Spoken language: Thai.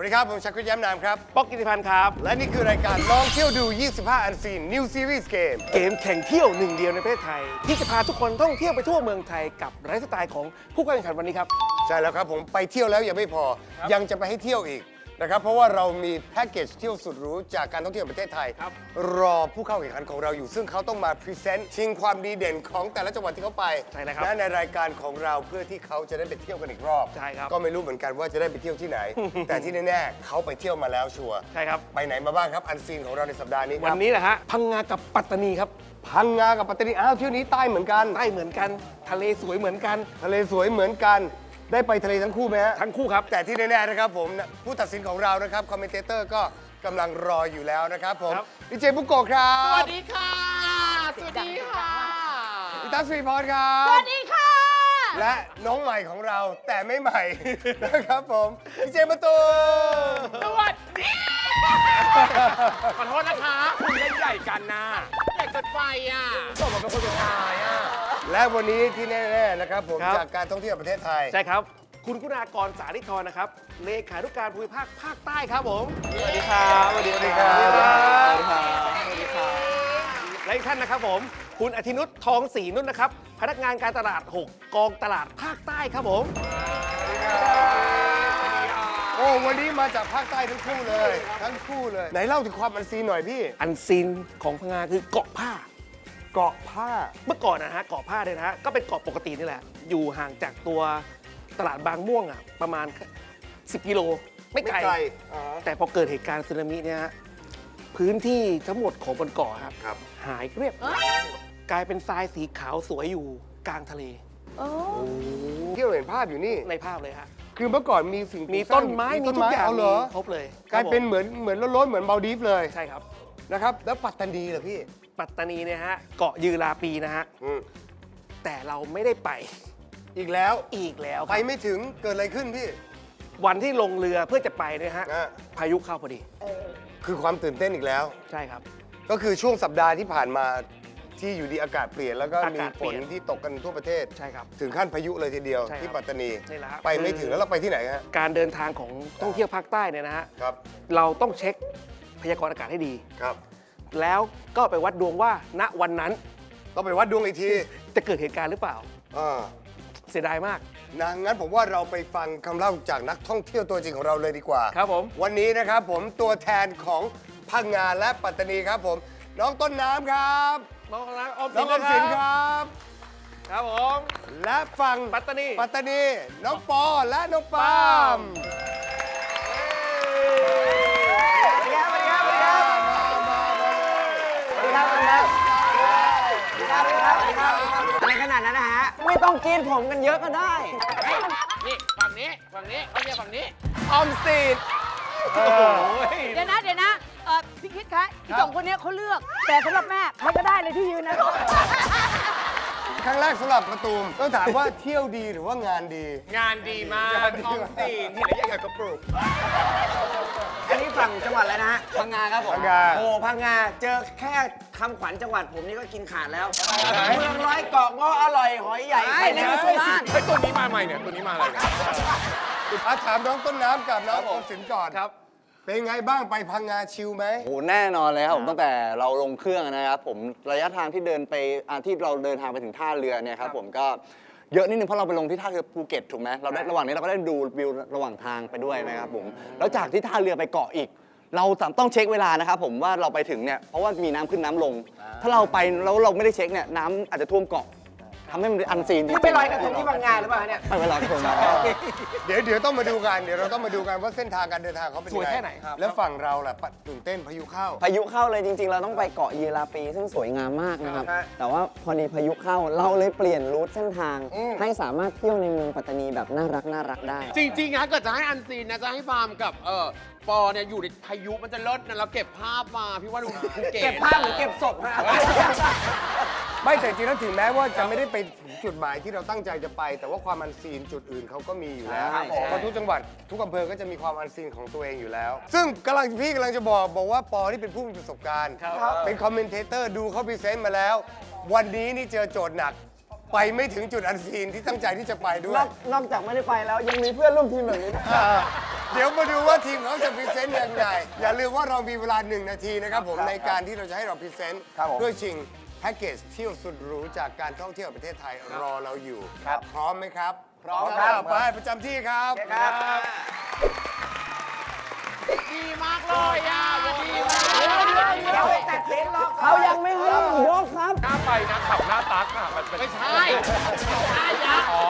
วัสดีครับ ผมชักคุย้ำนามครับ ป๊อกกิติพันธ์ครับ และนี่คือรายการลองเที่ยวดู 25 อันซีน New Series Game เกมแข่งเที่ยวหนึ่งเดียวในประเทศไทย ที่จะพาทุกคนท่องเที่ยวไปทั่วเมืองไทยกับไลฟ์สไตล์ของผู้เข้าแข่งขันวันนี้ครับ ใช่แล้วครับผมไปเที่ยวแล้วยังไม่พอ ยังจะไปให้เที่ยวอีก นะครับเพราะว่าเรามีแพ็กเกจเที่ยวสุดหรูจากการท่องเที่ยวแห่งประเทศไทย ครับรอผู้เข้าแข่งขันของเราอยู่ ซึ่งเขาต้องมาพรีเซนต์ชิงความดีเด่นของแต่ละจังหวัดที่เขาไปใช่แล้วครับและในรายการของเราเพื่อที่เขาจะได้ไปเที่ยวกันอีกรอบ ใช่ครับ ก็ไม่รู้เหมือนกันว่าจะได้ไปเที่ยวที่ไหน แต่ที่แน่ๆเขาไปเที่ยวมาแล้วชัวร์ใช่ครับ ไปไหนมาบ้างครับอันซีนของเราในสัปดาห์นี้ควัรันบนี้แหละฮะพังงากับปัตตานีครับพังงากับปัตตานีอ้าวเที่ยวนี้ใต้เหมือนกัน ใต้เหมือนกัน ทะเลสวยเหมือนกัน ทะเลสวยเหมือนกัน ได้ไปทะเลทั้งคู่ไหมฮะ ทั้งคู่ครับ แต่ที่แน่ๆนะครับผมนะผู้ตัดสินของเรานะครับคอมเมนเตอร์ก็กำลังรออยู่แล้วนะครับผมครับ ดีเจบุกโกะครับสวัสดีค่ะ สวัสดีค่ะ พี่ตั๊กสุริพรครับ สวัสดีค่ะ และน้องใหม่ของเราแต่ไม่ใหม่ นะครับผมดีเจมาตูมสวัสดีขอโทษนะคะ คุณเล่นใหญ่กันนะใหญ่เกินไปอะต้องมาเป็นคนสุดท้ายอะ และวันนี้ที่แน่ๆนะครับผมครับ จากการท่องเที่ยวประเทศไทย ใช่ครับ คุณคุณากรสาธิธรนะครับเลขานุการภูมิภาคภาคใต้ครับผม สวัสดีครับสวัสดีครับสวัสดีครับ สวัสดีครับและอีกท่านนะครับผม คุณอธินุชทองศรีนุชนะครับ พนักงานการตลาด 6 กองตลาดภาคใต้ครับผม โอ้วันนี้มาจากภาคใต้ทั้งคู่เลย ทั้งคู่เลย ไหนเล่าถึงความอันซีนหน่อยพี่ อันซีนของพังงาคือเกาะผ้า เกาะผ้า เมื่อก่อนนะฮะเกาะผ้าเนี่ยนะฮะก็เป็นเกาะปกตินี่แหละ อยู่ห่างจากตัวตลาดบางม่วงอะประมาณ 10 กิโล ไม่ไกลอ๋อแต่พอเกิดเหตุการณ์สึนามิเนี่ยฮะพื้นที่ทั้งหมดของบนเกาะครับ ครับ หายเรียบกลายเป็นทรายสีขาวสวยอยู่กลางทะเลที่เราเห็นภาพอยู่นี่ ในภาพเลยฮะคือเมื่อก่อนมีสิ่งมีปลูกสร้าต้งนไม้อยู่มีทุกอย่างเอาเหรอมีครบเลยกลายเป็นครับผมเหมือนเหมือนล้นๆเหมือนมาลดีฟเลยใช่ครับ นะครับ แล้วปัตตานีเหรอพี่ ปัตตานีเนี่ยฮะเกาะยือราปีนะฮะอืมแต่เราไม่ได้ไปอีกแล้วอีกแล้วคไปรับไม่ถึงเกิดอะไรขึ้นพี่วันที่ลงเรือเพื่อจะไปเนี่ยฮะอะพายุเข้าพอดีคือความตื่นเต้นอีกแล้ว ใช่ครับ ก็คือช่วงสัปดาห์ที่ผ่านมาที่อยู่ดีอากาศเปลี่ยน แล้วก็อามีกาศฝเปลี่นยน ที่ตกกันทั่วประเทศ ใช่ครับ ถึงขั้นพายุเลยทีเดียวใช่ครับที่ปัตตานีนี่แหละครับไปไม่ถึงแล้วเราไปที่ไหนฮะการเดินทางของท่องเที่ยวภาคใต้เนี่ยนะฮะครับเราต้องเช็คพยากรณ์อากาศให้ดี ครับ แล้วก็ไปวัดดวงว่าณวันนั้นต้องไปวัดดวงอีกทีจะเกิดเหตุการณ์หรือเปล่า อ่าเสียดายมาก นะงั้นผมว่าเราไปฟังคำเล่าจากนักท่องเที่ยวตัวจริงของเราเลยดีกว่าครับผม วันนี้นะครับผมตัวแทนของพังงานและปัตตานีครับผม น้องต้นน้ำครับน้องนะออมน้สิองนออมสินครับ ครับผม และฝั่งปัตตานีปัตตานีน้องปอและน้องปาล์ม ต้องกินผมกันเยอะก็ได้ นี่ฝั่งนี้ฝั่งนี้เขาเรียกฝั่งนี้ออมสินโอ้โหเดี๋ยวนะเดี๋ยวนะเออพี่คิดคะอีสองคนเนี้ยเขาเลือก แต่สำหรับแม่ใครก็ได้เลยที่ยืนนะ ครั้งแรกสำหรับประตูมต้องถามว่าเที่ยวดีหรือว่างานดี งานดีมากออมสินที่ไหนอยากกับปลูกอั นนี้ฝั่งจังหวัดอะไรนะฮะพังงาครับผมพังงา โอ้พังงาเจอแค่คำขวัญจังหวัดผมนี่ก็กินขาดแล้วเมืองร้อยเกาะก็อร่อยหอยใหญ่ไข่ในสุราษฎร์ไอ้ตัวนี้มาใหม่เนี่ย ตัวนี้มาอะไรเนี่ย อาถามน้องต้นน้ำกับน้องออมสินก่อนครับ เป็นไงบ้างไปพังงาชิลไหม โอ้โหแน่นอนเลยครับผมตั้งแต่เราลงเครื่องนะครับผมระยะทางที่เดินไปอ่าที่เราเดินทางไปถึงท่าเรือเนี่ยครับผมก็ เยอะนิดนึงเพราะเราไปลงที่ท่าเรือภูเก็ตถูกไหมเราได้ระหว่างนี้เราก็ได้ดูวิวระหว่างทางไปด้วยนะครับผมแล้วจากที่ท่าเรือไปเกาะอีก เราต้องเช็คเวลานะครับผมว่าเราไปถึงเนี่ยเพราะว่ามีน้ำขึ้นน้ำลง ถ้าเราไปแล้วเราไม่ได้เช็คเนี่ยน้ำอาจจะท่วมเกาะ ทำให้มันอันซีนจริงนี่ๆไปลอยกระทงที่พังงาหรือเปล่าเนี่ยไปเวลอยกระทงมาเดี๋ยวเดี๋ยวต้องมาดูกันเดี๋ยวเราต้องมาดูกันว่าเส้นทางการเดินทางเขาเป็นสยัวยงไงแค่ไหนครับ แล้วฝั่งเราล่ะปะตื่นเต้นพายุเข้า พายุเข้าเลยจริง ๆ เราต้องไปเกาะเยลาปีซึ่งสวยงามมากนะครับ ครับแต่ว่าพอดีพายุเข้าเราเลยเปลี่ยนรูทเส้นทาง อืม ให้สามารถเที่ยวในเมืองปัตตานีแบบน่ารักน่ารักได้ จริงๆนะเกิดจะให้อันซีนนะจะให้ฟาร์มกับเออปอเนี่ยอยู่ในพายุมันจะเลิศนะเราเก็บภาพมาพี่ว่าดูภูเก็ตเก็บภาพหรือเก็บศพฮะ ไม่แต่จริงแล้วถึงแม้ว่าจะไม่ได้ไปถึงจุดหมายที่เราตั้งใจจะไป แต่ว่าความอันซีนจุดอื่นเขาก็มีอยู่แล้วครับผมเพราะทุกจังหวัดทุกอำเภอก็จะมีความอันซีนของตัวเองอยู่แล้ว ซึ่งกำลังพี่กำลังจะบอกบอกว่าปอที่เป็นผู้มีประสบการณ์ เป็นคอมเมนเทเตอร์ดูเขาพรีเซนต์มาแล้ว วันนี้นี่เจอโจทย์หนัก ไปไม่ถึงจุดอันซีนที่ตั้งใจที่จะไปด้วนยอกนอกจากไม่ได้ไปแล้วยังมีเพื่อนร่วมทีมแบบนี้ด้วยอ่าเดี๋ยวมาดูว่าทีมเขาจะพรีเซนต์ยังไงอย่าลืมว่าเรามีเวลาหนึ่งนาทีนะครับผมในการที่เราจะให้เราพรีเซนต์ครับผมด้วยชิง แพ็กเกจเที่ยวสุดหรูจากการท่องเที่ยวประเทศไทยรอเราอยู่ครับพร้อมไหมครับพร้อมครับ ไปประจำที่ครับครับดีมากเลยอะดีมากยังไม่ตัดสินหรอกเขายังไม่ให้ยกครับหน้าไปนะเขาหน้าตักอะมันไม่ใช่ใช่ยักษ์อ๋อ